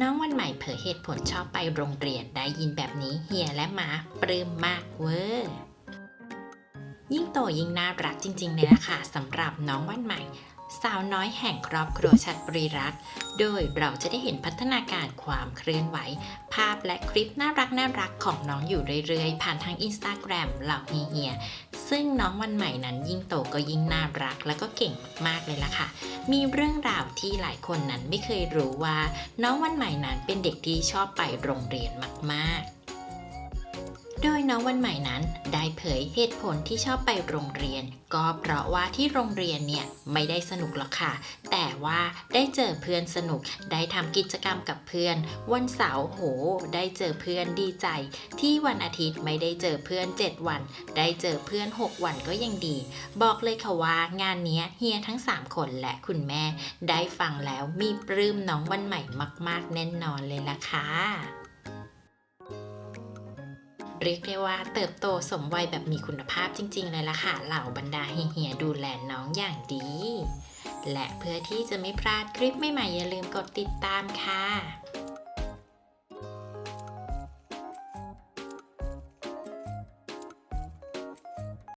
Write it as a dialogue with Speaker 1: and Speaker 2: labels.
Speaker 1: น้องวันใหม่เผยเหตุผลชอบไปโรงเรียนได้ยินแบบนี้เฮียและหมาปลื้มมากเวอร์ยิ่งโตยิ่งน่ารักจริงๆเลยละค่ะสำหรับน้องวันใหม่ สาวน้อยแห่งครอบครัวชัดบริรักษ์โดยเราจะได้เห็นพัฒนาการความเคลื่อนไหว ภาพและคลิปน่ารักน่ารักของน้องอยู่เรื่อยๆ ผ่านทางอินสตาแกรมเหล่าเฮีย ซึ่งน้องวันใหม่นั้นยิ่งโตก็ยิ่งน่ารัก แล้วก็เก่งมากๆเลยล่ะค่ะ มีเรื่องราวที่หลายคนนั้นไม่เคยรู้ว่า น้องวันใหม่นั้นเป็นเด็กที่ชอบไปโรงเรียนมากๆ โดยน้องวันใหม่นั้นได้เผยเหตุผลที่ชอบไปโรงเรียน ก็เพราะว่าที่โรงเรียนเนี่ยไม่ได้สนุกหรอกค่ะ แต่ว่าได้เจอเพื่อนสนุก ได้ทำกิจกรรมกับเพื่อน วันเสาร์โห ได้เจอเพื่อนดีใจ ที่วันอาทิตย์ไม่ได้เจอเพื่อน 7 วัน ได้เจอเพื่อน 6 วันก็ยังดี บอกเลยค่ะว่างานนี้เฮียทั้ง 3 คนและคุณแม่ ได้ฟังแล้วมีปลื้มน้องวันใหม่มาก ๆ แน่นอนเลยล่ะค่ะ เรียกได้ว่าเติบโตสมวัยแบบมีคุณภาพจริง ๆ เลยล่ะค่ะ เหล่าบรรดาเฮียดูแลน้องอย่างดี และเพื่อที่จะไม่พลาดคลิปใหม่ๆอย่าลืมกดติดตามค่ะ